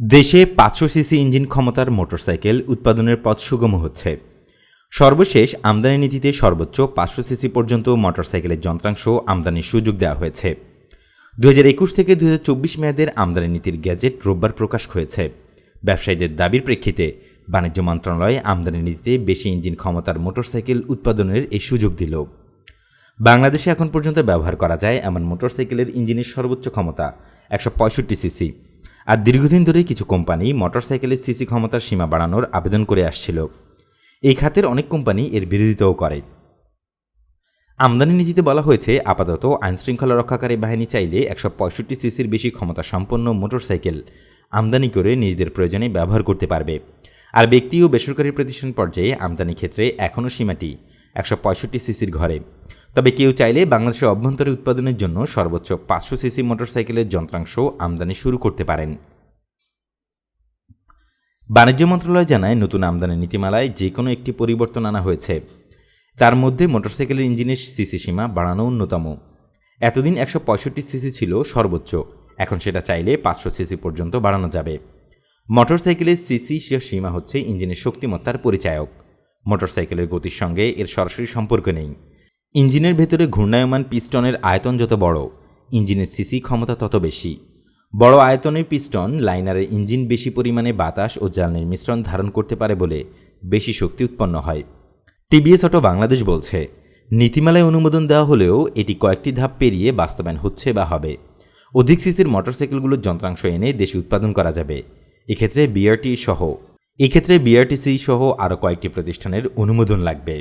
দেশে পাঁচশো CC engine ক্ষমতার মোটরসাইকেল উৎপাদনের পথ সুগম হচ্ছে। সর্বশেষ আমদানি নীতিতে সর্বোচ্চ পাঁচশো সিসি পর্যন্ত মোটরসাইকেলের যন্ত্রাংশ আমদানির সুযোগ দেওয়া হয়েছে। দু একুশ থেকে দু চব্বিশ মেয়াদের আমদানি নীতির গ্যাজেট রোববার প্রকাশ হয়েছে। ব্যবসায়ীদের দাবির প্রেক্ষিতে বাণিজ্য মন্ত্রণালয় আমদানি নীতিতে বেশি ইঞ্জিন ক্ষমতার মোটরসাইকেল উৎপাদনের এই সুযোগ দিল। বাংলাদেশে এখন পর্যন্ত ব্যবহার করা যায় এমন মোটরসাইকেলের ইঞ্জিনের সর্বোচ্চ ক্ষমতা একশো পঁয়ষট্টি সিসি। আর দীর্ঘদিন ধরেই কিছু কোম্পানি মোটরসাইকেলের সিসি ক্ষমতার সীমা বাড়ানোর আবেদন করে আসছিল। এই খাতের অনেক কোম্পানি এর বিরোধিতাও করে। আমদানি নীতিতে বলা হয়েছে, আপাতত আইনশৃঙ্খলা রক্ষাকারী বাহিনী চাইলে একশো পঁয়ষট্টি সিসির বেশি ক্ষমতা সম্পন্ন মোটরসাইকেল আমদানি করে নিজেদের প্রয়োজনে ব্যবহার করতে পারবে। আর ব্যক্তি ও বেসরকারি প্রতিষ্ঠান পর্যায়ে আমদানি ক্ষেত্রে এখনও সীমাটি একশো পঁয়ষট্টি সিসির ঘরে। তবে কেউ চাইলে বাংলাদেশের অভ্যন্তরে উৎপাদনের জন্য সর্বোচ্চ পাঁচশো সিসি মোটরসাইকেলের যন্ত্রাংশ আমদানি শুরু করতে পারেন। বাণিজ্য মন্ত্রণালয় জানায়, নতুন আমদানি নীতিমালায় যে কোনো একটি পরিবর্তন আনা হয়েছে। তার মধ্যে মোটরসাইকেলের ইঞ্জিনের সিসি সীমা বাড়ানো অন্যতম। এতদিন একশো পঁয়ষট্টি সিসি ছিল সর্বোচ্চ, এখন সেটা চাইলে পাঁচশো সিসি পর্যন্ত বাড়ানো যাবে। মোটরসাইকেলের সিসি সীমা হচ্ছে ইঞ্জিনের শক্তিমত্তার পরিচায়ক। মোটরসাইকেলের গতির সঙ্গে এর সরাসরি সম্পর্ক নেই। ইঞ্জিনের ভেতরে ঘূর্ণায়মান পিস্টনের আয়তন যত বড়, ইঞ্জিনের সিসি ক্ষমতা তত বেশি। বড় আয়তনের পিস্টন লাইনারের ইঞ্জিন বেশি পরিমাণে বাতাস ও জ্বালানির মিশ্রণ ধারণ করতে পারে বলে বেশি শক্তি উৎপন্ন হয়। টিবিএস অটো বাংলাদেশ বলছে, নীতিমালায় অনুমোদন দেওয়া হলেও এটি কয়েকটি ধাপ পেরিয়ে বাস্তবায়ন হচ্ছে বা হবে। অধিক সিসির মোটরসাইকেলগুলোর যন্ত্রাংশ এনে দেশে উৎপাদন করা যাবে। এক্ষেত্রে বিআরটি সহ এক্ষেত্রে বিআরটিসি সহ আরও কয়েকটি প্রতিষ্ঠানের অনুমোদন লাগবে।